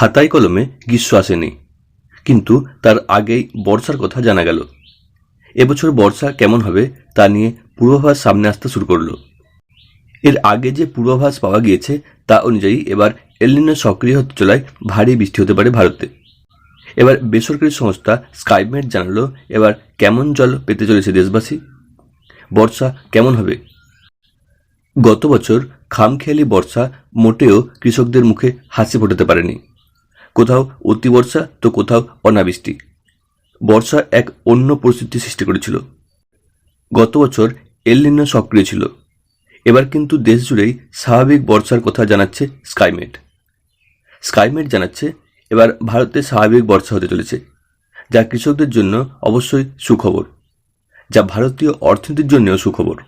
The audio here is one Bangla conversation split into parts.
খাতায় কলমে গ্রীষ্ম আসেনি। কিন্তু তার আগেই বর্ষার কথা জানা গেল। এবছর বর্ষা কেমন হবে তা নিয়ে পূর্বাভাস সামনে আসতে শুরু করল। এর আগে যে পূর্বাভাস পাওয়া গিয়েছে তা অনুযায়ী এবার এলিনো সক্রিয় হতে চলায় ভারী বৃষ্টি হতে পারে ভারতে। এবার বেসরকারি সংস্থা স্কাইমেট জানালো এবার কেমন জল পেতে চলেছে দেশবাসী? বর্ষা কেমন হবে? গত বছর খামখেয়ালি বর্ষা মোটেও কৃষকদের মুখে হাসি ফোটাতে পারেনি। কোথাও অতিবর্ষা তো কোথাও অনাবৃষ্টি। বর্ষা এক অন্য পরিস্থিতি সৃষ্টি করেছিল। গত বছর এলনিনো সক্রিয় ছিল। এবার কিন্তু দেশ জুড়েই স্বাভাবিক বর্ষার কথা জানাচ্ছে স্কাইমেট। স্কাইমেট জানাচ্ছে, এবার ভারতে স্বাভাবিক বর্ষা হতে চলেছে, যা কৃষকদের জন্য অবশ্যই সুখবর, যা ভারতীয় অর্থনীতির জন্যও সুখবর।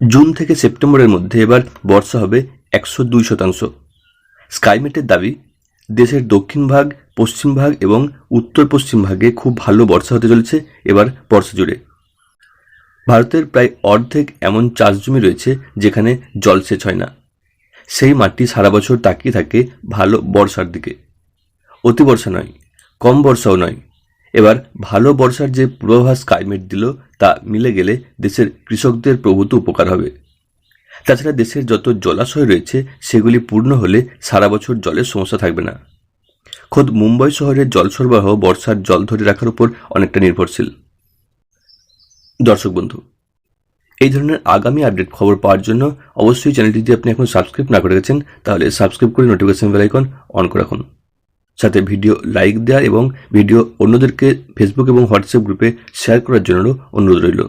জুন থেকে সেপ্টেম্বরের মধ্যে এবার বর্ষা হবে একশো দুই শতাংশ। স্কাইমেটের দাবি দেশের দক্ষিণ ভাগ, পশ্চিম ভাগ এবং উত্তর পশ্চিম ভাগে খুব ভালো বর্ষা হতে চলেছে এবার বর্ষা জুড়ে। ভারতের প্রায় অর্ধেক এমন চাষ জমি রয়েছে যেখানে জলসেচ হয় না। সেই মাটি সারা বছর তাকিয়ে থাকে ভালো বর্ষার দিকে। অতি বর্ষা নয়, কম বর্ষাও নয়। এবার ভালো বর্ষার যে পূর্বাভাস ক্লাইমেট দিল তা মিলে গেলে দেশের কৃষকদের প্রভূত উপকার হবে। তাছাড়া দেশের যত জলাশয় রয়েছে সেগুলি পূর্ণ হলে সারা বছর জলের সমস্যা থাকবে না। খোদ মুম্বাই শহরের জল সরবরাহ বর্ষার জল ধরে রাখার উপর অনেকটা নির্ভরশীল। দর্শক বন্ধু, এই ধরনের আগামী আপডেট খবর পাওয়ার জন্য অবশ্যই চ্যানেলটি যদি আপনি এখন সাবস্ক্রাইব না করে গেছেন তাহলে সাবস্ক্রাইব করে নোটিফিকেশন বেল আইকন অন করে রাখুন। সাথে ভিডিও লাইক দেওয়া এবং ভিডিও অন্যদেরকে ফেসবুক এবং হোয়াটসঅ্যাপ গ্রুপে শেয়ার করার জন্য অনুরোধ রইল।